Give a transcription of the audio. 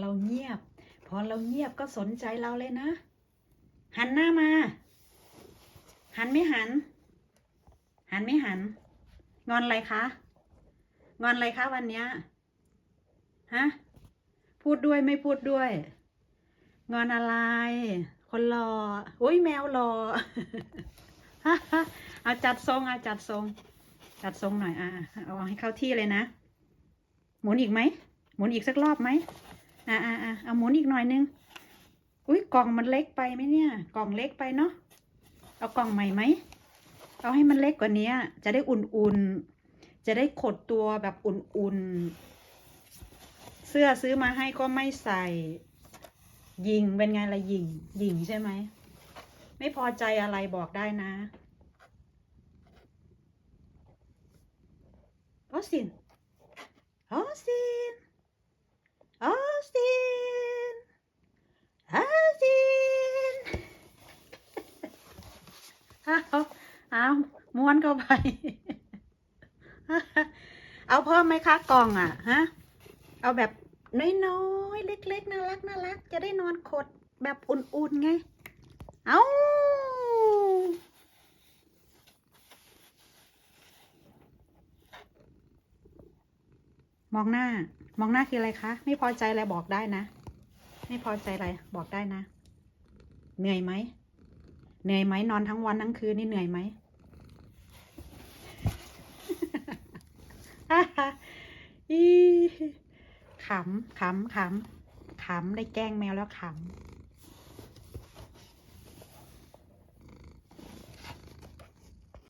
เราเงียบ พอเราเงียบก็สนใจเราเลยนะ หันหน้ามา หันไม่หัน หันไม่หัน งอนอะไรคะ งอนอะไรคะวันเนี้ยฮะ พูดด้วยไม่พูดด้วย งอนอะไร คนรออุ้ยแมวรอเอาจัดทรงเอาจัดทรง จัดทรงหน่อยอะเอาให้เข้าที่เลยนะ หมุนอีกไหม หมุนอีกสักรอบไหม อ่าอ่าอ่าเอาหมุนอีกหน่อยนึง อุ้ยกล่องมันเล็กไปไหมเนี่ย กล่องเล็กไปเนาะ เอากล่องใหม่ไหม เอาให้มันเล็กกว่านี้ จะได้อุ่นๆ จะได้ขดตัวแบบอุ่นๆ เสื้อซื้อมาให้ก็ไม่ใส่ ยิงเป็นไงละยิง ยิงใช่ไหม ไม่พอใจอะไรบอกได้นะออสตินออสติน ออสติน ออสติน เอาเอาม้วนเข้าไป เอาเพิ่มไหมคะกล่องอะ ฮะ เอาแบบน้อยๆ เล็กๆ น่ารักน่ารัก จะได้นอนขดแบบอุ่นๆไง เอามองหน้า มองหน้าคืออะไรคะ ไม่พอใจอะไรบอกได้นะ ไม่พอใจอะไรบอกได้นะ เหนื่อยไหม เหนื่อยไหมนอนทั้งวันทั้งคืนนี่เหนื่อยไหมอีขำขำขำขำได้แกล้งแมวแล้วขำ